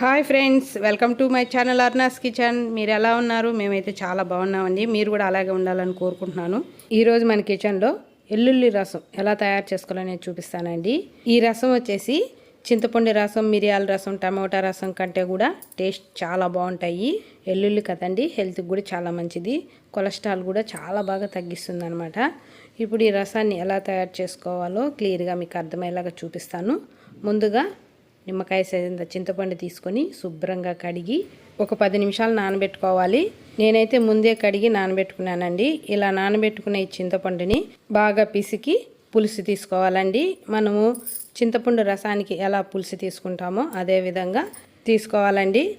Hi friends welcome to my channel Arna's kitchen. మీరు ఎలా ఉన్నారు? మేమైతే చాలా బాగున్నామండి. మీరు కూడా అలాగే ఉండాలని కోరుకుంటున్నాను. ఈరోజు మన కిచెన్లో ఎల్లుల్లి రసం ఎలా తయారు చేసుకోవాలో నేను చూపిస్తానండి. ఈ రసం వచ్చేసి చింతపండు రసం మిరియాల రసం టమోటా రసం కంటే కూడా టేస్ట్ చాలా బాగుంటాయి. ఎల్లుల్లి కదండి హెల్త్కి కూడా చాలా మంచిది. కొలెస్ట్రాల్ కూడా చాలా బాగా తగ్గిస్తుంది అనమాట ఇప్పుడు ఈ రసాన్ని ఎలా తయారు చేసుకోవాలో క్లియర్గా మీకు అర్థమయ్యేలాగా చూపిస్తాను. ముందుగా నిమ్మకాయ సైజంత చింతపండు తీసుకొని శుభ్రంగా కడిగి ఒక పది నిమిషాలు నానబెట్టుకోవాలి. నేనైతే ముందే కడిగి నానబెట్టుకున్నానండి. ఇలా నానబెట్టుకున్న ఈ చింతపండుని బాగా పిసికి పులుసు తీసుకోవాలండి. మనము చింతపండు రసానికి ఎలా పులుసు తీసుకుంటామో అదేవిధంగా తీసుకోవాలండి.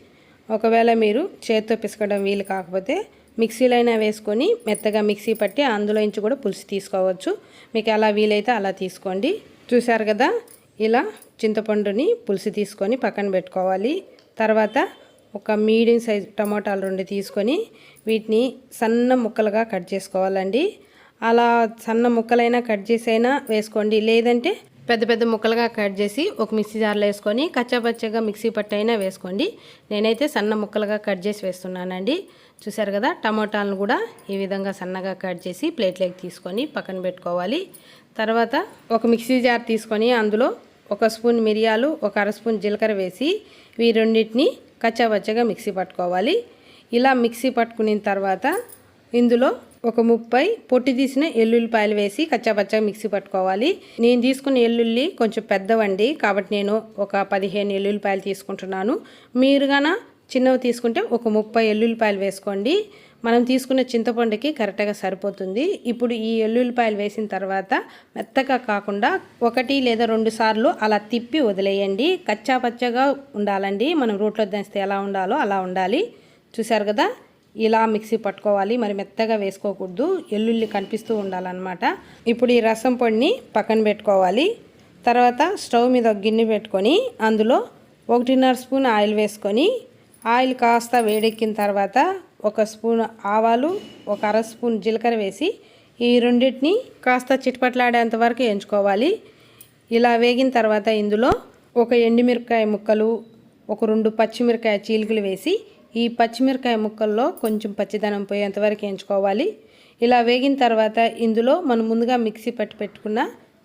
ఒకవేళ మీరు చేత్తో పిసకడం వీలు కాకపోతే మిక్సీలో అయినా వేసుకొని మెత్తగా మిక్సీ పట్టి అందులో నుంచి కూడా పులుసు తీసుకోవచ్చు. మీకు ఎలా వీలైతే అలా తీసుకోండి. చూశారు కదా? ఇలా చింతపండుని పులుసు తీసుకొని పక్కన పెట్టుకోవాలి. తర్వాత ఒక మీడియం సైజ్ టమాటాలు రెండు తీసుకొని వీటిని సన్న ముక్కలుగా కట్ చేసుకోవాలండి. అలా సన్న ముక్కలైనా కట్ చేసైనా వేసుకోండి. లేదంటే పెద్ద పెద్ద ముక్కలుగా కట్ చేసి ఒక మిక్సీ జార్లో వేసుకొని కచ్చాపచ్చగా మిక్సీ పట్టైనా వేసుకోండి. నేనైతే సన్న ముక్కలుగా కట్ చేసి వేస్తున్నానండి. చూసారు కదా టమాటాలను కూడా ఈ విధంగా సన్నగా కట్ చేసి ప్లేట్లోకి తీసుకొని పక్కన పెట్టుకోవాలి. తర్వాత ఒక మిక్సీ జార్ తీసుకొని అందులో ఒక స్పూన్ మిరియాలు ఒక అర స్పూన్ జీలకర్ర వేసి ఈ రెండింటిని కచ్చాపచ్చగా మిక్సీ పట్టుకోవాలి. ఇలా మిక్సీ పట్టుకున్న తర్వాత ఇందులో ఒక ముప్పై పొట్టి తీసిన ఎల్లుల్లిపాయలు వేసి కచ్చాపచ్చగా మిక్సీ పట్టుకోవాలి. నేను తీసుకున్న ఎల్లుల్లి కొంచెం పెద్దవండి కాబట్టి నేను ఒక పదిహేను ఎల్లుల్లిపాయలు తీసుకుంటున్నాను. మీరు గాన చిన్నవి తీసుకుంటే ఒక ముప్పై ఎల్లుల్లిపాయలు వేసుకోండి. మనం తీసుకున్న చింతపండుకి కరెక్ట్గా సరిపోతుంది. ఇప్పుడు ఈ ఎల్లుల్లిపాయలు వేసిన తర్వాత మెత్తగా కాకుండా ఒకటి లేదా రెండు సార్లు అలా తిప్పి వదిలేయండి. కచ్చా పచ్చగా ఉండాలండి. మనం రోట్లో దంచితే ఎలా ఉండాలో అలా ఉండాలి. చూశారు కదా? ఇలా మిక్సీ పట్టుకోవాలి. మరి మెత్తగా వేసుకోకూడదు. ఎల్లుల్లి కనిపిస్తూ ఉండాలన్నమాట. ఇప్పుడు ఈ రసం పొడిని పక్కన పెట్టుకోవాలి. తర్వాత స్టవ్ మీద ఒక గిన్నె పెట్టుకొని అందులో ఒకటిన్నర స్పూన్ ఆయిల్ వేసుకొని ఆయిల్ కాస్త వేడెక్కిన తర్వాత ఒక స్పూన్ ఆవాలు ఒక అర స్పూన్ జీలకర్ర వేసి ఈ రెండింటిని కాస్త చిట్పట్లాడేంత వరకు ఎంచుకోవాలి. ఇలా వేగిన తర్వాత ఇందులో ఒక ఎండుమిరకాయ ముక్కలు ఒక రెండు పచ్చిమిరకాయ చీలికలు వేసి ఈ పచ్చిమిరకాయ ముక్కల్లో కొంచెం పచ్చిదనం పోయేంత వరకు ఎంచుకోవాలి. ఇలా వేగిన తర్వాత ఇందులో మనం ముందుగా మిక్సీ పట్టి పెట్టుకున్న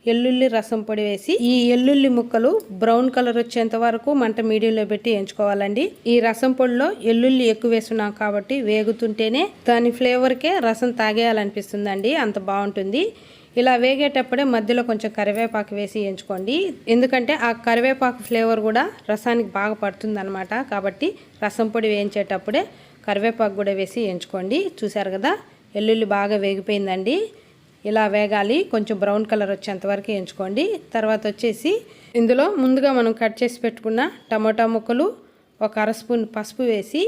ఎల్లుల్లి రసం పొడి వేసి ఈ ఎల్లుల్లి ముక్కలు బ్రౌన్ కలర్ వచ్చేంత వరకు మంట మీడియంలో పెట్టి ఎంచుకోవాలండి. ఈ రసం పొడిలో ఎల్లుల్లి ఎక్కువ వేస్తున్నాం కాబట్టి వేగుతుంటేనే దాని ఫ్లేవర్కే రసం తాగేయాలనిపిస్తుందండి. అంత బాగుంటుంది. ఇలా వేగేటప్పుడే మధ్యలో కొంచెం కరివేపాకు వేసి ఎంచుకోండి. ఎందుకంటే ఆ కరివేపాకు ఫ్లేవర్ కూడా రసానికి బాగా పడుతుందనమాట కాబట్టి రసం పొడి వేయించేటప్పుడే కరివేపాకు కూడా వేసి ఎంచుకోండి. చూసారు కదా? ఎల్లుల్లి బాగా వేగిపోయిందండి. ఇలా వేగాలి. కొంచెం బ్రౌన్ కలర్ వచ్చేంతవరకు ఎంచుకోండి తర్వాత వచ్చేసి ఇందులో ముందుగా మనం కట్ చేసి పెట్టుకున్న టమోటా ముక్కలు ఒక అర స్పూన్ పసుపు వేసి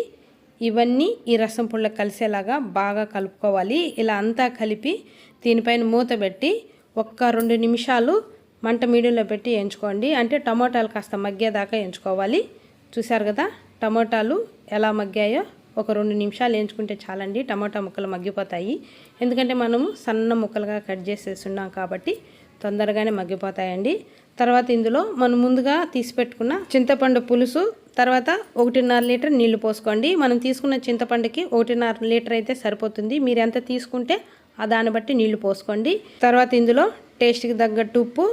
ఇవన్నీ ఈ రసం పుల్ల కలిసేలాగా బాగా కలుపుకోవాలి. ఇలా అంతా కలిపి దీనిపైన మూత పెట్టి ఒక్క రెండు నిమిషాలు మంట మీడియంలో పెట్టి ఎంచుకోండి అంటే టమోటాలు కాస్త మగ్గేదాకా ఎంచుకోవాలి చూశారు కదా టమోటాలు ఎలా మగ్గాయో? ఒక రెండు నిమిషాలు వేయించుకుంటే చాలండి. టమాటా ముక్కలు మగ్గిపోతాయి. ఎందుకంటే మనము సన్న ముక్కలుగా కట్ చేసేస్తున్నాం కాబట్టి తొందరగానే మగ్గిపోతాయండి. తర్వాత ఇందులో మనం ముందుగా తీసి పెట్టుకున్న చింతపండు పులుసు తర్వాత ఒకటిన్నర లీటర్ నీళ్ళు పోసుకోండి. మనం తీసుకున్న చింతపండుకి ఒకటిన్నర లీటర్ అయితే సరిపోతుంది. మీరు ఎంత తీసుకుంటే ఆ దాన్ని బట్టి నీళ్ళు పోసుకోండి. తర్వాత ఇందులో టేస్ట్కి తగ్గట్టు ఉప్పు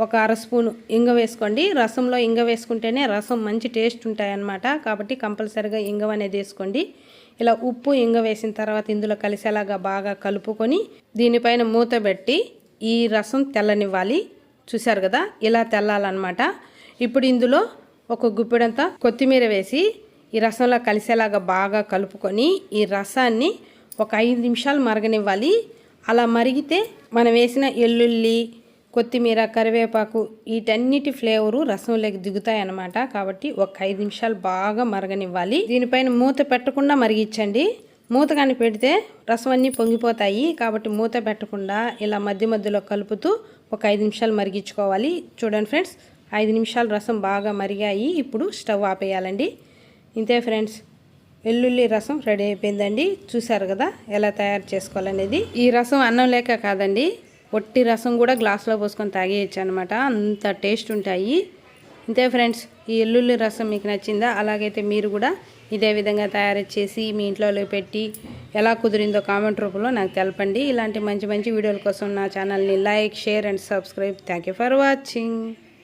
ఒక అర స్పూను ఇంగ వేసుకోండి. రసంలో ఇంగ వేసుకుంటేనే రసం మంచి టేస్ట్ ఉంటాయన్నమాట. కాబట్టి కంపల్సరిగా ఇంగం అనేది వేసుకోండి. ఇలా ఉప్పు ఇంగ వేసిన తర్వాత ఇందులో కలిసేలాగా బాగా కలుపుకొని దీనిపైన మూత పెట్టి ఈ రసం తెల్లనివ్వాలి. చూశారు కదా? ఇలా తెల్లాలన్నమాట. ఇప్పుడు ఇందులో ఒక గుప్పెడంతా కొత్తిమీర వేసి ఈ రసంలో కలిసేలాగా బాగా కలుపుకొని ఈ రసాన్ని ఒక ఐదు నిమిషాలు మరగనివ్వాలి. అలా మరిగితే మనం వేసిన ఎల్లుల్లి కొత్తిమీర కరివేపాకు వీటన్నిటి ఫ్లేవరు రసంలోకి దిగుతాయి అన్నమాట కాబట్టి ఒక ఐదు నిమిషాలు బాగా మరగనివ్వాలి. దీనిపైన మూత పెట్టకుండా మరిగించండి. మూత కానీ పెడితే రసం అన్నీ పొంగిపోతాయి. కాబట్టి మూత పెట్టకుండా ఇలా మధ్య మధ్యలో కలుపుతూ ఒక ఐదు నిమిషాలు మరిగించుకోవాలి. చూడండి ఫ్రెండ్స్ ఐదు నిమిషాలు రసం బాగా మరిగాయి. ఇప్పుడు స్టవ్ ఆపేయాలండి. ఇంతే ఫ్రెండ్స్ వెల్లుల్లి రసం రెడీ అయిపోయిందండి. చూసారు కదా ఎలా తయారు చేసుకోవాలనేది. ఈ రసం అన్నం లేక కాదండి. ఒట్టి రసం కూడా గ్లాస్లో పోసుకొని తాగేయచ్చు అనమాట అంత టేస్ట్ ఉంటాయి. ఇంతే ఫ్రెండ్స్ ఈ ఎల్లుల్లి రసం మీకు నచ్చిందా? అలాగైతే మీరు కూడా ఇదే విధంగా తయారు చేసి మీ ఇంట్లో పెట్టి ఎలా కుదిరిందో కామెంట్ రూపంలో నాకు తెలపండి. ఇలాంటి మంచి మంచి వీడియోల కోసం నా ఛానల్ని like share and subscribe. Thank you for watching.